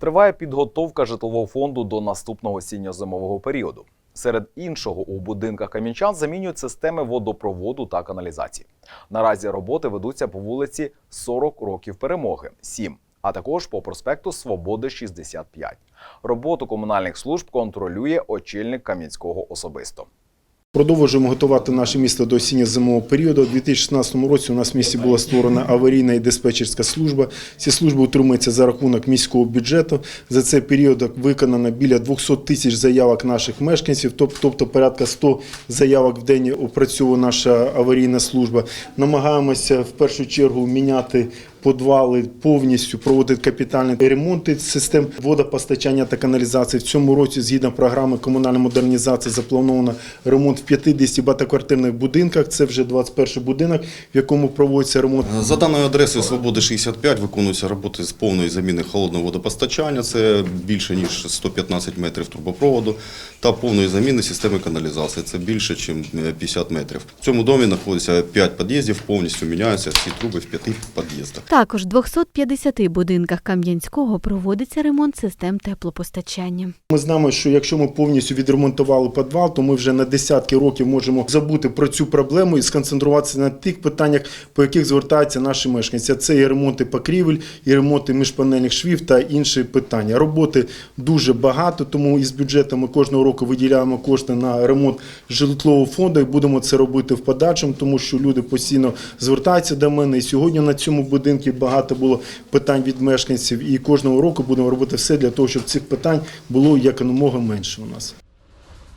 Триває підготовка житлового фонду до наступного осінньо-зимового періоду. Серед іншого у будинках кам'янчан замінюють системи водопроводу та каналізації. Наразі роботи ведуться по вулиці 40 років перемоги 7, а також по проспекту Свободи 65. Роботу комунальних служб контролює очільник Кам'янського особисто. Продовжуємо готувати наше місто до осінньо-зимового періоду. У 2016 році у нас в місті була створена аварійна і диспетчерська служба. Ці служби утримуються за рахунок міського бюджету. За цей період виконано біля 200 тисяч заявок наших мешканців, тобто порядка 100 заявок в день опрацьовує наша аварійна служба. Намагаємося в першу чергу міняти подвали повністю проводити капітальні ремонти систем водопостачання та каналізації. В цьому році, згідно програми комунальної модернізації, заплановано ремонт в 50 багатоквартирних будинках. Це вже 21 будинок, в якому проводиться ремонт. За даною адресою Свободи 65 виконуються роботи з повної заміни холодного водопостачання, це більше ніж 115 метрів трубопроводу, та повної заміни системи каналізації, це більше, ніж 50 метрів. В цьому домі знаходиться 5 під'їздів, повністю міняються всі труби в 5 під'їздах. Також в 250 будинках Кам'янського проводиться ремонт систем теплопостачання. Ми знаємо, що якщо ми повністю відремонтували підвал, то ми вже на десятки років можемо забути про цю проблему і сконцентруватися на тих питаннях, по яких звертаються наші мешканці. Це і ремонти покрівель, і ремонти міжпанельних швів та інші питання. Роботи дуже багато, тому із бюджету ми кожного року виділяємо кошти на ремонт житлового фонду і будемо це робити в подальшому, тому що люди постійно звертаються до мене. І сьогодні на цьому будинку багато було питань від мешканців. І кожного року будемо робити все для того, щоб цих питань було якомога менше у нас.